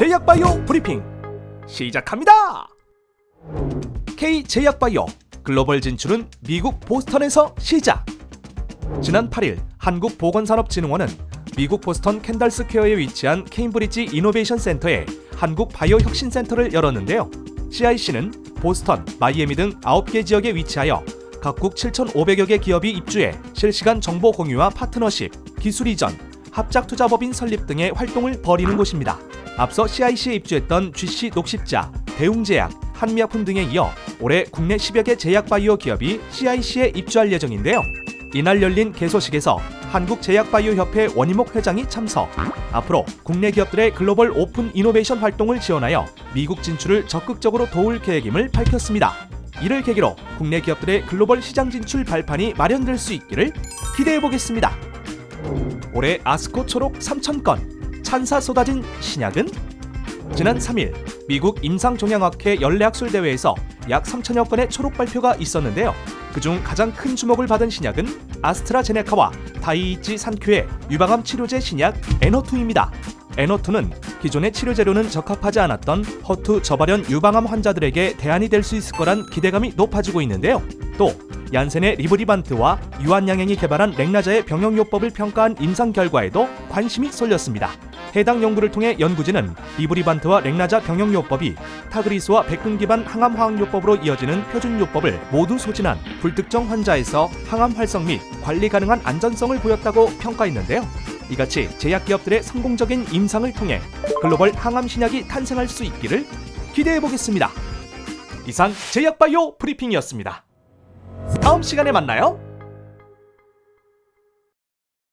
제약바이오 브리핑 시작합니다. K 제약바이오 글로벌 진출은 미국 보스턴에서 시작. 지난 8일 한국보건산업진흥원은 미국 보스턴 캔달스퀘어에 위치한 케임브리지 이노베이션 센터에 한국 바이오 혁신 센터를 열었는데요. CIC는 보스턴, 마이애미 등 9개 지역에 위치하여 각국 7,500여 개 기업이 입주해 실시간 정보 공유와 파트너십, 기술 이전, 합작 투자법인 설립 등의 활동을 벌이는 곳입니다. 앞서 CIC에 입주했던 GC 녹십자, 대웅제약, 한미약품 등에 이어 올해 국내 10여 개 제약 바이오 기업이 CIC에 입주할 예정인데요. 이날 열린 개소식에서 한국제약바이오협회 원희목 회장이 참석. 앞으로 국내 기업들의 글로벌 오픈 이노베이션 활동을 지원하여 미국 진출을 적극적으로 도울 계획임을 밝혔습니다. 이를 계기로 국내 기업들의 글로벌 시장 진출 발판이 마련될 수 있기를 기대해 보겠습니다. 올해 아스코 초록 3,000건, 찬사 쏟아진 신약은? 지난 3일 미국 임상종양학회 연례학술 대회에서 약 3천여 건의 초록 발표가 있었는데요. 그중 가장 큰 주목을 받은 신약은 아스트라제네카와 다이이치 산큐의 유방암 치료제 신약 에너투입니다. 에너투는 기존의 치료제로는 적합하지 않았던 허투 저발현 유방암 환자들에게 대안이 될 수 있을 거란 기대감이 높아지고 있는데요. 또 얀센의 리브리반트와 유한양행이 개발한 렉나자의 병용요법을 평가한 임상 결과에도 관심이 쏠렸습니다. 해당 연구를 통해 연구진은 리브리반트와 렉나자 병용요법이 타그리스와 백금 기반 항암 화학요법으로 이어지는 표준요법을 모두 소진한 불특정 환자에서 항암 활성 및 관리 가능한 안전성을 보였다고 평가했는데요. 이같이 제약 기업들의 성공적인 임상을 통해 글로벌 항암 신약이 탄생할 수 있기를 기대해 보겠습니다. 이상 제약바이오 브리핑이었습니다. 다음 시간에 만나요.